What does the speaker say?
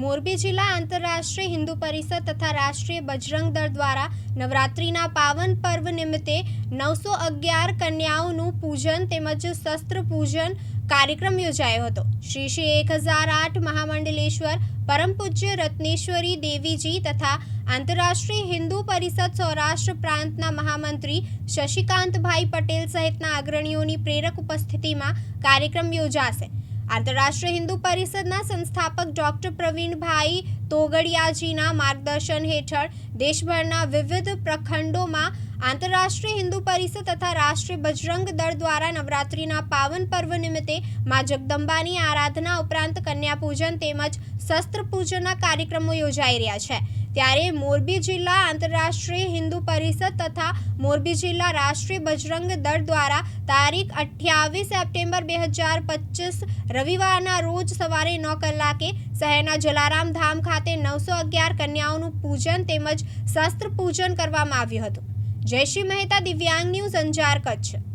મોરબી જિલ્લા આંતરરાષ્ટ્રીય હિન્દુ પરિષદ તથા રાષ્ટ્રીય બજરંગ દળ દ્વારા નવરાત્રિના પાવન પર્વ નિમિત્તે નવસો અગિયાર કન્યાઓનું પૂજન તેમજ શસ્ત્ર પૂજન કાર્યક્રમ યોજાયો હતો. શ્રી શ્રી એક હજાર આઠ મહામંડલેશ્વર, પરમ પૂજ્ય રત્નેશ્વરી દેવીજી તથા આંતરરાષ્ટ્રીય હિન્દુ પરિષદ સૌરાષ્ટ્ર પ્રાંતના મહામંત્રી શશિકાંતભાઈ પટેલ સહિતના અગ્રણીઓની પ્રેરક ઉપસ્થિતિમાં કાર્યક્રમ યોજાશે. આંતરરાષ્ટ્રીય હિન્દુ પરિષદના સંસ્થાપક ડોક્ટર પ્રવીણભાઈ તોગડિયાજીના માર્ગદર્શન હેઠળ દેશભરના વિવિધ પ્રખંડોમાં આંતરરાષ્ટ્રીય હિન્દુ પરિષદ તથા રાષ્ટ્રીય બજરંગ દળ દ્વારા નવરાત્રિના પાવન પર્વ નિમિત્તે મા જગદંબાની આરાધના ઉપરાંત કન્યા પૂજન તેમજ શસ્ત્ર પૂજનના કાર્યક્રમો યોજાઈ રહ્યા છે. ત્યારે મોરબી જિલ્લા આંતરરાષ્ટ્રીય હિન્દુ પરિષદ તથા મોરબી જિલ્લા રાષ્ટ્રીય બજરંગ દળ દ્વારા તારીખ અઠ્યાવીસ સપ્ટેમ્બર બે હજાર પચીસ રવિવારના રોજ સવારે નવ કલાકે શહેરના જલારામ ધામ ખાતે નવસો અગિયાર કન્યાઓનું પૂજન તેમજ શસ્ત્ર પૂજન કરવામાં આવ્યું હતું. જયશ્રી મહેતા દિવ્યાંગ ન્યૂઝ અંજાર કચ્છ.